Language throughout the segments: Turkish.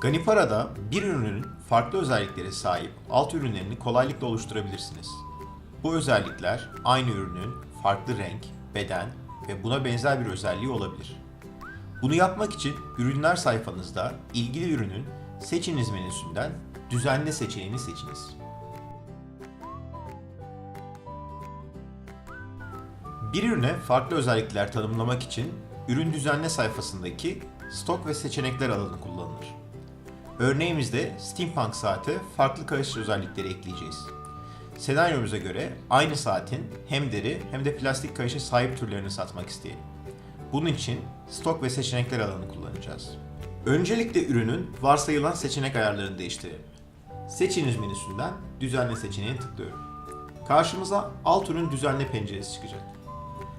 Ganipara'da bir ürünün farklı özelliklere sahip alt ürünlerini kolaylıkla oluşturabilirsiniz. Bu özellikler aynı ürünün farklı renk, beden ve buna benzer bir özelliği olabilir. Bunu yapmak için ürünler sayfanızda ilgili ürünün seçiniz menüsünden düzenle seçeneğini seçiniz. Bir ürüne farklı özellikler tanımlamak için ürün düzenle sayfasındaki stok ve seçenekler alanı kullanılır. Örneğimizde steampunk saate farklı kayış özellikleri ekleyeceğiz. Senaryomuza göre aynı saatin hem deri hem de plastik kayışa sahip türlerini satmak isteyelim. Bunun için stok ve seçenekler alanı kullanacağız. Öncelikle ürünün varsayılan seçenek ayarlarını değiştirelim. Seçiniz menüsünden düzenle seçeneğine tıklıyorum. Karşımıza alt ürün düzenle penceresi çıkacak.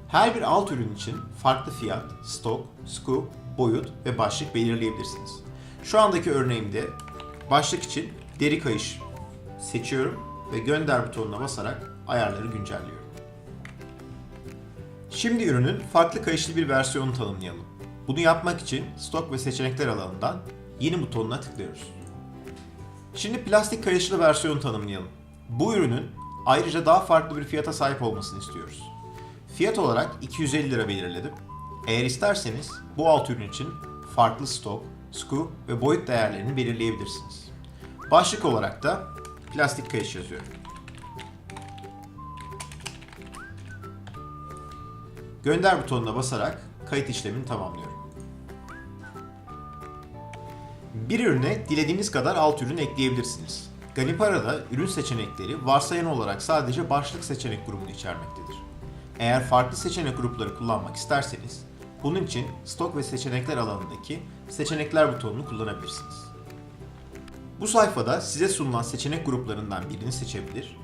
Her bir alt ürün için farklı fiyat, stok, scoop, boyut ve başlık belirleyebilirsiniz. Şu andaki örneğimde başlık için deri kayış seçiyorum ve gönder butonuna basarak ayarları güncelliyorum. Şimdi ürünün farklı kayışlı bir versiyonunu tanımlayalım. Bunu yapmak için stok ve seçenekler alanından yeni butonuna tıklıyoruz. Şimdi plastik kayışlı versiyonu tanımlayalım. Bu ürünün ayrıca daha farklı bir fiyata sahip olmasını istiyoruz. Fiyat olarak 250 lira belirledim. Eğer isterseniz bu alt ürün için farklı stok, scoop ve boyut değerlerini belirleyebilirsiniz. Başlık olarak da plastik kayış yazıyorum. Gönder butonuna basarak kayıt işlemini tamamlıyorum. Bir ürüne dilediğiniz kadar alt ürün ekleyebilirsiniz. Ganipara'da ürün seçenekleri varsayan olarak sadece başlık seçenek grubunu içermektedir. Eğer farklı seçenek grupları kullanmak isterseniz, bunun için stok ve seçenekler alanındaki seçenekler butonunu kullanabilirsiniz. Bu sayfada size sunulan seçenek gruplarından birini seçebilir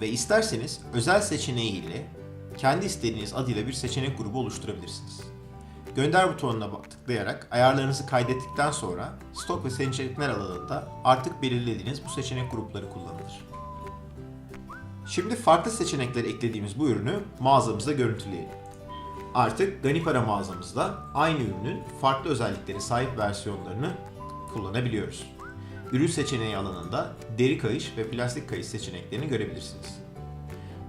ve isterseniz özel seçeneği ile kendi istediğiniz adıyla bir seçenek grubu oluşturabilirsiniz. Gönder butonuna tıklayarak ayarlarınızı kaydettikten sonra stok ve seçenekler alanında artık belirlediğiniz bu seçenek grupları kullanılır. Şimdi farklı seçenekler eklediğimiz bu ürünü mağazamızda görüntüleyelim. Artık Ganipara mağazamızda aynı ürünün farklı özelliklere sahip versiyonlarını kullanabiliyoruz. Ürün seçeneği alanında deri kayış ve plastik kayış seçeneklerini görebilirsiniz.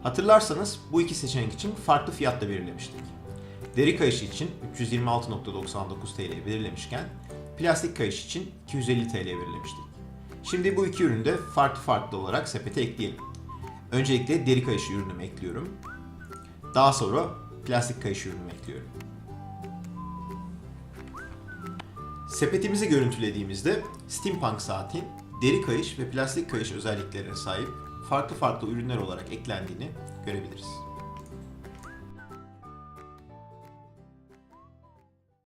Hatırlarsanız bu iki seçenek için farklı fiyatla belirlemiştik. Deri kayışı için 326.99 TL belirlemişken plastik kayış için 250 TL belirlemiştik. Şimdi bu iki ürünü de farklı farklı olarak sepete ekleyelim. Öncelikle deri kayışı ürünümü ekliyorum. Daha sonra plastik kayışı ürünümü ekliyorum. Sepetimizi görüntülediğimizde steampunk saatin deri kayış ve plastik kayış özelliklerine sahip farklı farklı ürünler olarak eklendiğini görebiliriz.